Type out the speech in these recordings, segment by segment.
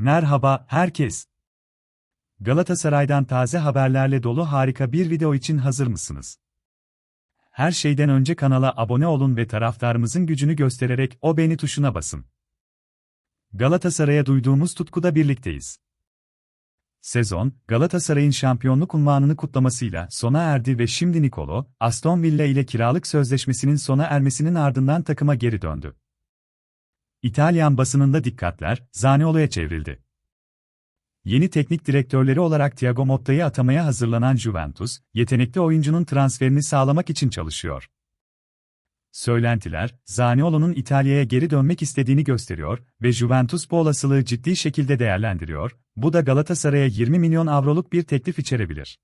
Merhaba herkes. Galatasaray'dan taze haberlerle dolu harika bir video için hazır mısınız? Her şeyden önce kanala abone olun ve taraftarımızın gücünü göstererek o beğeni tuşuna basın. Galatasaray'a duyduğumuz tutkuda birlikteyiz. Sezon, Galatasaray'ın şampiyonluk unvanını kutlamasıyla sona erdi ve şimdi Nicolo, Aston Villa ile kiralık sözleşmesinin sona ermesinin ardından takıma geri döndü. İtalyan basınında dikkatler, Zaniolo'ya çevrildi. Yeni teknik direktörleri olarak Thiago Motta'yı atamaya hazırlanan Juventus, yetenekli oyuncunun transferini sağlamak için çalışıyor. Söylentiler, Zaniolo'nun İtalya'ya geri dönmek istediğini gösteriyor ve Juventus bu olasılığı ciddi şekilde değerlendiriyor, bu da Galatasaray'a 20 milyon avroluk bir teklif içerebilir.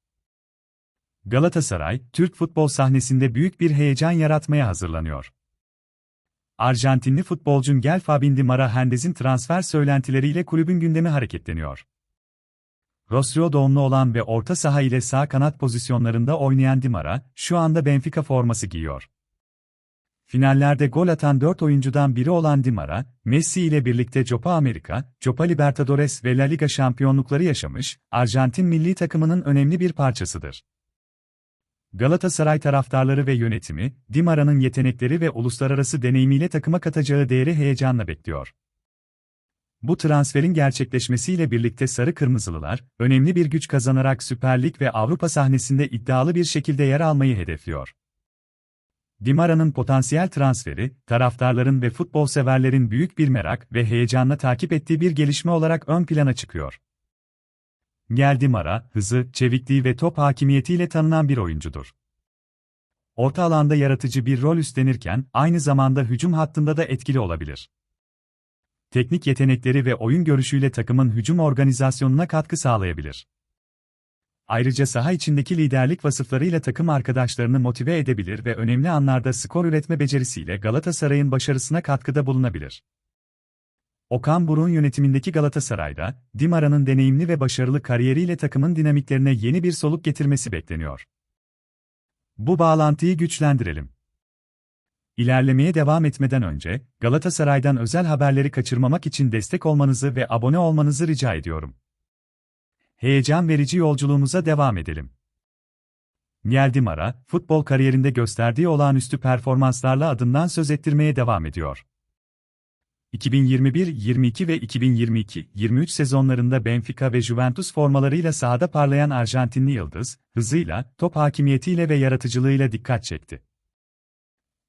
Galatasaray, Türk futbol sahnesinde büyük bir heyecan yaratmaya hazırlanıyor. Arjantinli futbolcu Gel Fabin Di Mara Hendez'in transfer söylentileriyle kulübün gündemi hareketleniyor. Rosario doğumlu olan ve orta saha ile sağ kanat pozisyonlarında oynayan Di Mara, şu anda Benfica forması giyiyor. Finallerde gol atan 4 oyuncudan biri olan Di Mara, Messi ile birlikte Copa America, Copa Libertadores ve La Liga şampiyonlukları yaşamış, Arjantin milli takımının önemli bir parçasıdır. Galatasaray taraftarları ve yönetimi, Di Mara'nın yetenekleri ve uluslararası deneyimiyle takıma katacağı değeri heyecanla bekliyor. Bu transferin gerçekleşmesiyle birlikte Sarı Kırmızılılar, önemli bir güç kazanarak Süper Lig ve Avrupa sahnesinde iddialı bir şekilde yer almayı hedefliyor. Dimara'nın potansiyel transferi, taraftarların ve futbol severlerin büyük bir merak ve heyecanla takip ettiği bir gelişme olarak ön plana çıkıyor. Gel Dimara, hızı, çevikliği ve top hakimiyetiyle tanınan bir oyuncudur. Orta alanda yaratıcı bir rol üstlenirken, aynı zamanda hücum hattında da etkili olabilir. Teknik yetenekleri ve oyun görüşüyle takımın hücum organizasyonuna katkı sağlayabilir. Ayrıca saha içindeki liderlik vasıflarıyla takım arkadaşlarını motive edebilir ve önemli anlarda skor üretme becerisiyle Galatasaray'ın başarısına katkıda bulunabilir. Okan Buruk'un yönetimindeki Galatasaray'da, Dimara'nın deneyimli ve başarılı kariyeriyle takımın dinamiklerine yeni bir soluk getirmesi bekleniyor. Bu bağlantıyı güçlendirelim. İlerlemeye devam etmeden önce, Galatasaray'dan özel haberleri kaçırmamak için destek olmanızı ve abone olmanızı rica ediyorum. Heyecan verici yolculuğumuza devam edelim. Mara, futbol kariyerinde gösterdiği olağanüstü performanslarla adından söz ettirmeye devam ediyor. 2021-22 ve 2022-23 sezonlarında Benfica ve Juventus formalarıyla sahada parlayan Arjantinli yıldız, hızıyla, top hakimiyetiyle ve yaratıcılığıyla dikkat çekti.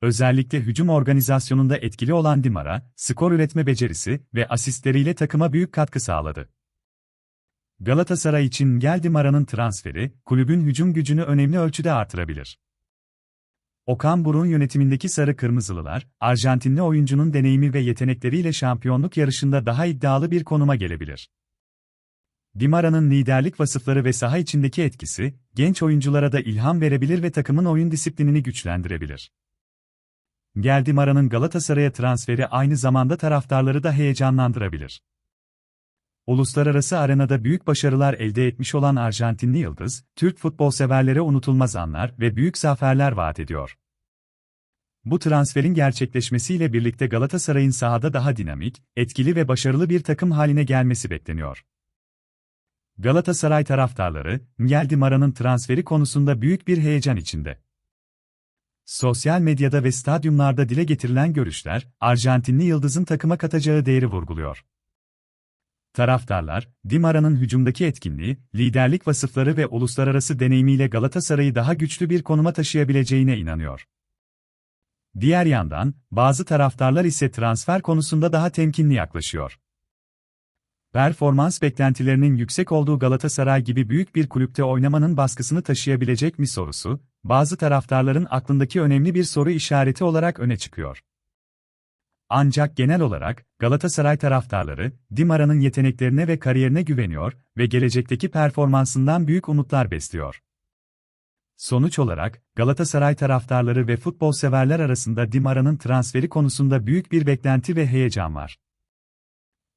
Özellikle hücum organizasyonunda etkili olan Dimara, skor üretme becerisi ve asistleriyle takıma büyük katkı sağladı. Galatasaray için Geldi Mara'nın transferi, kulübün hücum gücünü önemli ölçüde artırabilir. Okan Buruk'un yönetimindeki Sarı Kırmızılılar, Arjantinli oyuncunun deneyimi ve yetenekleriyle şampiyonluk yarışında daha iddialı bir konuma gelebilir. Dimara'nın liderlik vasıfları ve saha içindeki etkisi, genç oyunculara da ilham verebilir ve takımın oyun disiplinini güçlendirebilir. Geldi Mara'nın Galatasaray'a transferi aynı zamanda taraftarları da heyecanlandırabilir. Uluslararası arenada büyük başarılar elde etmiş olan Arjantinli Yıldız, Türk futbol severlere unutulmaz anlar ve büyük zaferler vaat ediyor. Bu transferin gerçekleşmesiyle birlikte Galatasaray'ın sahada daha dinamik, etkili ve başarılı bir takım haline gelmesi bekleniyor. Galatasaray taraftarları, Mgeldi Mara'nın transferi konusunda büyük bir heyecan içinde. Sosyal medyada ve stadyumlarda dile getirilen görüşler, Arjantinli Yıldız'ın takıma katacağı değeri vurguluyor. Taraftarlar, Dimara'nın hücumdaki etkinliği, liderlik vasıfları ve uluslararası deneyimiyle Galatasaray'ı daha güçlü bir konuma taşıyabileceğine inanıyor. Diğer yandan, bazı taraftarlar ise transfer konusunda daha temkinli yaklaşıyor. Performans beklentilerinin yüksek olduğu Galatasaray gibi büyük bir kulüpte oynamanın baskısını taşıyabilecek mi sorusu, bazı taraftarların aklındaki önemli bir soru işareti olarak öne çıkıyor. Ancak genel olarak, Galatasaray taraftarları, Dimara'nın yeteneklerine ve kariyerine güveniyor ve gelecekteki performansından büyük umutlar besliyor. Sonuç olarak, Galatasaray taraftarları ve futbol severler arasında Dimara'nın transferi konusunda büyük bir beklenti ve heyecan var.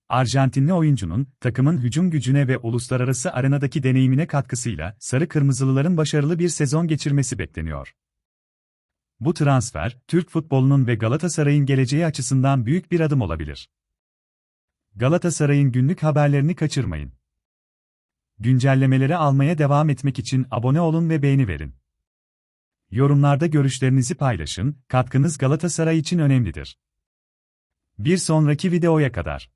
Arjantinli oyuncunun, takımın hücum gücüne ve uluslararası arenadaki deneyimine katkısıyla, Sarı Kırmızılıların başarılı bir sezon geçirmesi bekleniyor. Bu transfer, Türk futbolunun ve Galatasaray'ın geleceği açısından büyük bir adım olabilir. Galatasaray'ın günlük haberlerini kaçırmayın. Güncellemeleri almaya devam etmek için abone olun ve beğeni verin. Yorumlarda görüşlerinizi paylaşın, katkınız Galatasaray için önemlidir. Bir sonraki videoya kadar.